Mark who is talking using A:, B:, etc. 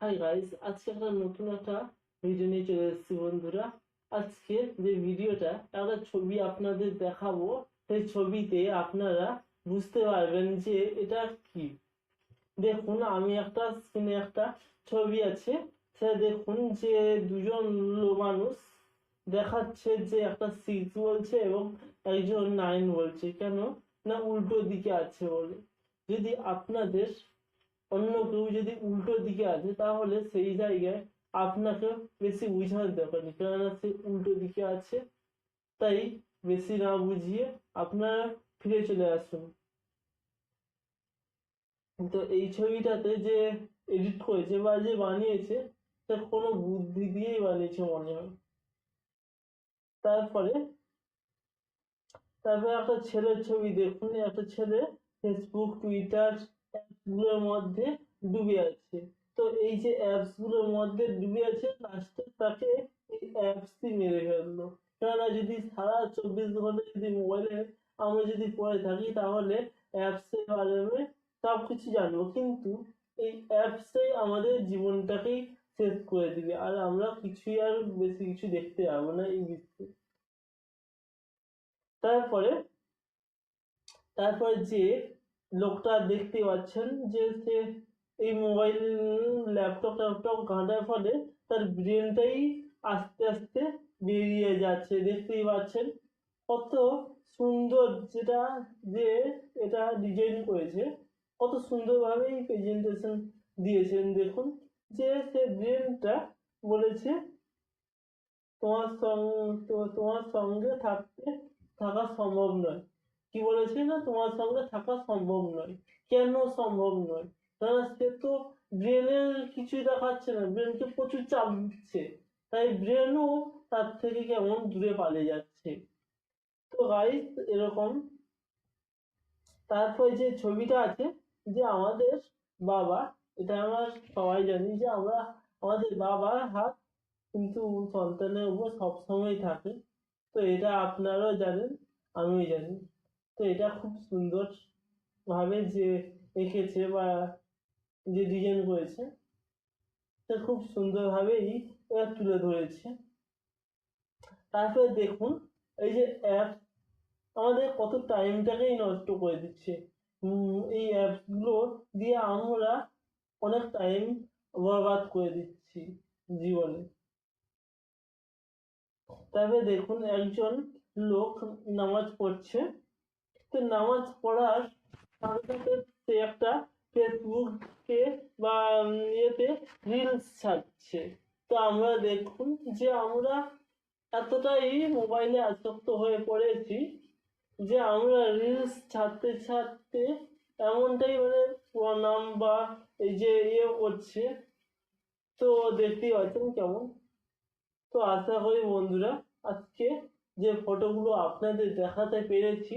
A: Hi guys আজকে একটা নতুন একটা ভিডিও নিয়ে চলে এসেছি বন্ধুরা। আজকে যে ভিডিওটা একটা ছবি আপনাদের দেখাবো। সেই ছবিতে আপনারা বুঝতে পারবেন যে এটা কি। দেখুন, আমি একটা স্ক্রিনে একটা ছবি আছে। সে দেখুন যে দুজন মানুষ দেখাচ্ছে যে একটা সিক্স বলছে এবং একজন নাইন বলছে। কেন? না উল্টো দিকে আছে বলে। যদি আপনাদের অন্য কেউ যদি উল্টো দিকে আছে তাহলে সেই জায়গায় আপনাকে বেশি বুঝানোর দরকার নেই। কেননা সে উল্টো দিকে আছে, তাই বেশি না বুঝিয়ে আপনারা ফিরে চলে আসুন। তো এই ছবিটাতে যে এডিট করেছে বা যে বানিয়েছে সে কোনো বুদ্ধি দিয়েই বানিয়েছে মনে হয়। তারপরে তারপরে একটা ছেলের ছবি দেখুন। একটা ছেলে ফেসবুক টুইটার গুলোর মধ্যে ডুবে আছে। তো এই যে অ্যাপসগুলোর মধ্যে ডুবে আছে লাস্টে তাকে এই অ্যাপসই মেরে ফেলল। কেননা যদি সারা চব্বিশ ঘণ্টা যদি মোবাইলে আমরা যদি পড়ে থাকি, তাহলে অ্যাপসের বারে সব কিছু জানব। কিন্তু এই অ্যাপসেই আমাদের জীবনটাকেই শেষ করে দিবে, আর আমরা কিছুই আর বেশি কিছু দেখতে পাবো না এই বিশ্বে তারপরে তারপরে যে লোকটা দেখতে পাচ্ছেন যে সে এই মোবাইল ল্যাপটপ ট্যাপটপ ঘাঁটার ফলে তার ব্রেনটাই আস্তে আস্তে বেরিয়ে যাচ্ছে। দেখতেই পাচ্ছেন কত সুন্দর যেটা যে এটা ডিজাইন করেছে, কত সুন্দরভাবে এই প্রেজেন্টেশন দিয়েছেন। দেখুন যে সে ব্রেনটা বলেছে, তোমার সঙ্গে তোমার সঙ্গে থাকতে থাকা সম্ভব নয়। কি বলেছে না, তোমার সঙ্গে থাকা সম্ভব নয়। কেন সম্ভব নয়? কারণ সে তো ব্রেনের কিছুই দেখাচ্ছে না, ব্রেনকে প্রচুর চাপ দিচ্ছে। তাই ব্রেনও তার থেকে কেমন দূরে পালিয়ে যাচ্ছে। তো গাইস এরকম। তারপর যে ছবিটা আছে, যে আমাদের বাবা, এটা আমরা সবাই জানি যে আমরা, আমাদের বাবার হাত কিন্তু সন্তানের উপর সবসময় থাকে। তো এটা আপনারাও জানেন, আমিও জানি। তো এটা খুব সুন্দর ভাবে যে এঁকেছে বা যে ডিজাইন করেছে, তা খুব সুন্দরভাবেই এরা তুলে ধরেছে। তারপরে দেখুন, এই যে অ্যাপ আমাদের কত টাইমটাকেই নষ্ট করে দিচ্ছে। এই অ্যাপগুলো দিয়ে আমরা অনেক টাইম বরবাদ করে দিচ্ছি জীবনে। তারপরে দেখুন, একজন লোক নামাজ পড়ছে। নামাজ পড়ার সাথে সাথে সে একটা ফেসবুকে বা ইয়েতে রিলস ছাড়ছে। তো আমরা দেখুন যে আমরা এতটাই মোবাইলে আসক্ত হয়ে পড়েছি যে আমরা রিলস ছাড়তে ছাড়তে এমনটাই মানে প্রণাম বা এই যে ইয়ে করছে তো দেখতেই পাচ্ছেন কেমন? তো আশা করি বন্ধুরা, আজকে যে ফটোগুলো আপনাদের দেখাতে পেরেছি